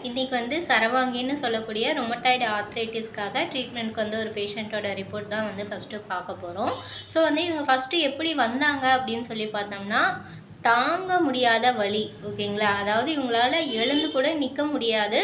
இன்றைக்கி வந்து சரவாங்கின்னு சொல்லக்கூடிய ரொமட்டாய்டு ஆர்த்ரைட்டிஸ்க்காக ட்ரீட்மெண்ட்க்கு வந்து ஒரு பேஷண்ட்டோட ரிப்போர்ட் தான் வந்து ஃபஸ்ட்டு பார்க்க போகிறோம் ஸோ வந்து இவங்க ஃபஸ்ட்டு எப்படி வந்தாங்க அப்படின்னு சொல்லி பார்த்தோம்னா தாங்க முடியாத வலி ஓகேங்களா? அதாவது இவங்களால எழுந்து கூட நிற்க முடியாது.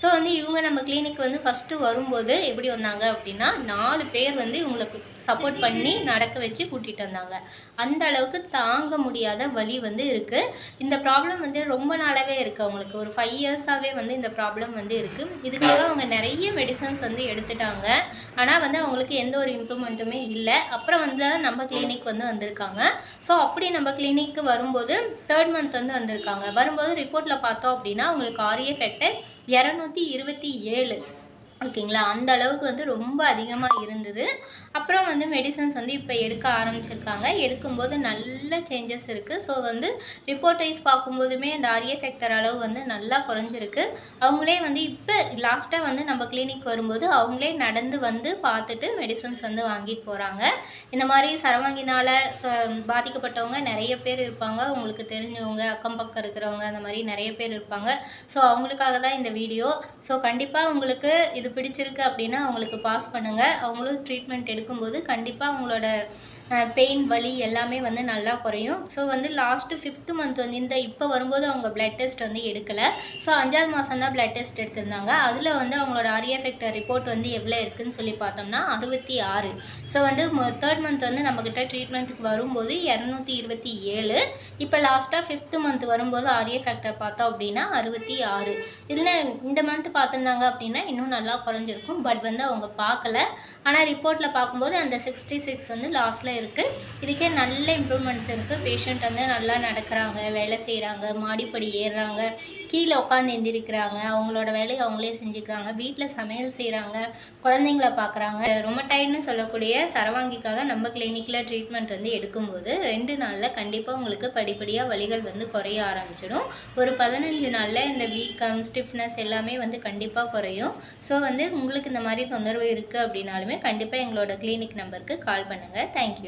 ஸோ வந்து இவங்க நம்ம கிளினிக் வந்து ஃபஸ்ட்டு வரும்போது எப்படி வந்தாங்க அப்படின்னா நாலு பேர் வந்து இவங்களுக்கு சப்போர்ட் பண்ணி நடக்க வச்சு கூட்டிகிட்டு வந்தாங்க. அந்த அளவுக்கு தாங்க முடியாத வழி வந்து இருக்குது இந்த ப்ராப்ளம் வந்து ரொம்ப நாளாகவே இருக்குது அவங்களுக்கு. ஒரு ஃபைவ் இயர்ஸாகவே வந்து இந்த ப்ராப்ளம் வந்து இருக்குது இதுக்காக அவங்க நிறைய மெடிசன்ஸ் வந்து எடுத்துட்டாங்க. ஆனால் வந்து அவங்களுக்கு எந்த ஒரு இம்ப்ரூவ்மெண்ட்டுமே இல்லை. அப்புறம் வந்து நம்ம கிளினிக் வந்து வந்திருக்காங்க. ஸோ அப்படி நம்ம கிளினிக்கு வரும்போது தேர்ட் மந்த் வந்து வந்திருக்காங்க. வரும்போது ரிப்போர்ட்டில் பார்த்தோம் அப்படின்னா அவங்களுக்கு ஆரிய ஃபேக்டர் இரநூத்தி இருபத்தி ஏழு. ஓகேங்களா? அந்த அளவுக்கு வந்து ரொம்ப அதிகமாக இருந்தது. அப்புறம் வந்து மெடிசன்ஸ் வந்து இப்போ எடுக்க ஆரம்பிச்சிருக்காங்க. எடுக்கும்போது நல்ல சேஞ்சஸ் இருக்குது ஸோ வந்து ரிப்போர்ட் வைஸ் பார்க்கும்போதுமே அந்த ஆரிய ஃபேக்டர் அளவு வந்து நல்லா குறைஞ்சிருக்கு. அவங்களே வந்து இப்போ லாஸ்ட்டாக வந்து நம்ம கிளினிக் வரும்போது அவங்களே நடந்து வந்து பார்த்துட்டு மெடிசன்ஸ் வந்து வாங்கிட்டு போகிறாங்க இந்த மாதிரி சரவங்கினால் பாதிக்கப்பட்டவங்க நிறைய பேர் இருப்பாங்க. உங்களுக்கு தெரிஞ்சவங்க அக்கம் பக்கம் இருக்கிறவங்க அந்த மாதிரி நிறைய பேர் இருப்பாங்க. ஸோ அவங்களுக்காக தான் இந்த வீடியோ ஸோ கண்டிப்பாக உங்களுக்கு இது இது பிடிச்சிருக்கு அப்படின்னா அவங்களுக்கு பாஸ் பண்ணுங்கள் அவங்களும் ட்ரீட்மெண்ட் எடுக்கும்போது கண்டிப்பாக அவங்களோட பெயின் வலி எல்லாமே வந்து நல்லா குறையும். ஸோ வந்து லாஸ்ட்டு ஃபிஃப்த்து மந்த் வந்து இந்த இப்போ வரும்போது அவங்க பிளட் டெஸ்ட் வந்து எடுக்கலை. ஸோ அஞ்சாவது மாதம் தான் பிளட் டெஸ்ட் எடுத்திருந்தாங்க. அதில் வந்து அவங்களோட ஆரியஃபெக்டர் ரிப்போர்ட் வந்து எவ்வளோ இருக்குதுன்னு சொல்லி பார்த்தோம்னா அறுபத்தி ஆறு. ஸோ வந்து தேர்ட் மந்த் வந்து நம்மக்கிட்ட ட்ரீட்மெண்ட்டுக்கு வரும்போது இரநூத்தி இருபத்தி ஏழு. இப்போ லாஸ்ட்டாக ஃபிஃப்த்து மந்த் வரும்போது ஆரியஃபெக்டர் பார்த்தோம் அப்படின்னா அறுபத்தி ஆறு. இதில் இந்த மந்த் பார்த்துருந்தாங்க அப்படின்னா இன்னும் நல்லா குறைஞ்சிருக்கும். பட் வந்து அவங்க பார்க்கல. ஆனால் ரிப்போர்ட்டில் பார்க்கும்போது அந்த சிக்ஸ்டி சிக்ஸ் வந்து லாஸ்ட்டில் இருக்குது இதுக்கே நல்ல இம்ப்ரூவ்மெண்ட்ஸ் இருக்குது பேஷண்ட் வந்து நல்லா நடக்கிறாங்க வேலை செய்கிறாங்க மாடிப்படி ஏறுறாங்க கீழே உட்காந்து எந்திரிக்கிறாங்க. அவங்களோட வேலையை அவங்களே செஞ்சுக்கிறாங்க. வீட்டில் சமையல் செய்கிறாங்க குழந்தைங்கள பார்க்குறாங்க ரொம்ப டைம்னு சொல்லக்கூடிய சரவாங்கிக்காக நம்ம கிளினிக்கில் ட்ரீட்மெண்ட் வந்து எடுக்கும்போது ரெண்டு நாளில் கண்டிப்பாக உங்களுக்கு படிப்படியாக வலிகள் வந்து குறைய ஆரம்பிச்சிடும். ஒரு பதினஞ்சு நாளில் இந்த வீக்கம் ஸ்டிஃப்னஸ் எல்லாமே வந்து கண்டிப்பாக குறையும். ஸோ வந்து உங்களுக்கு இந்த மாதிரி தொந்தரவு இருக்குது அப்படின்னாலுமே கண்டிப்பாக எங்களோட கிளினிக் நம்பருக்கு கால் பண்ணுங்கள் தேங்க்யூ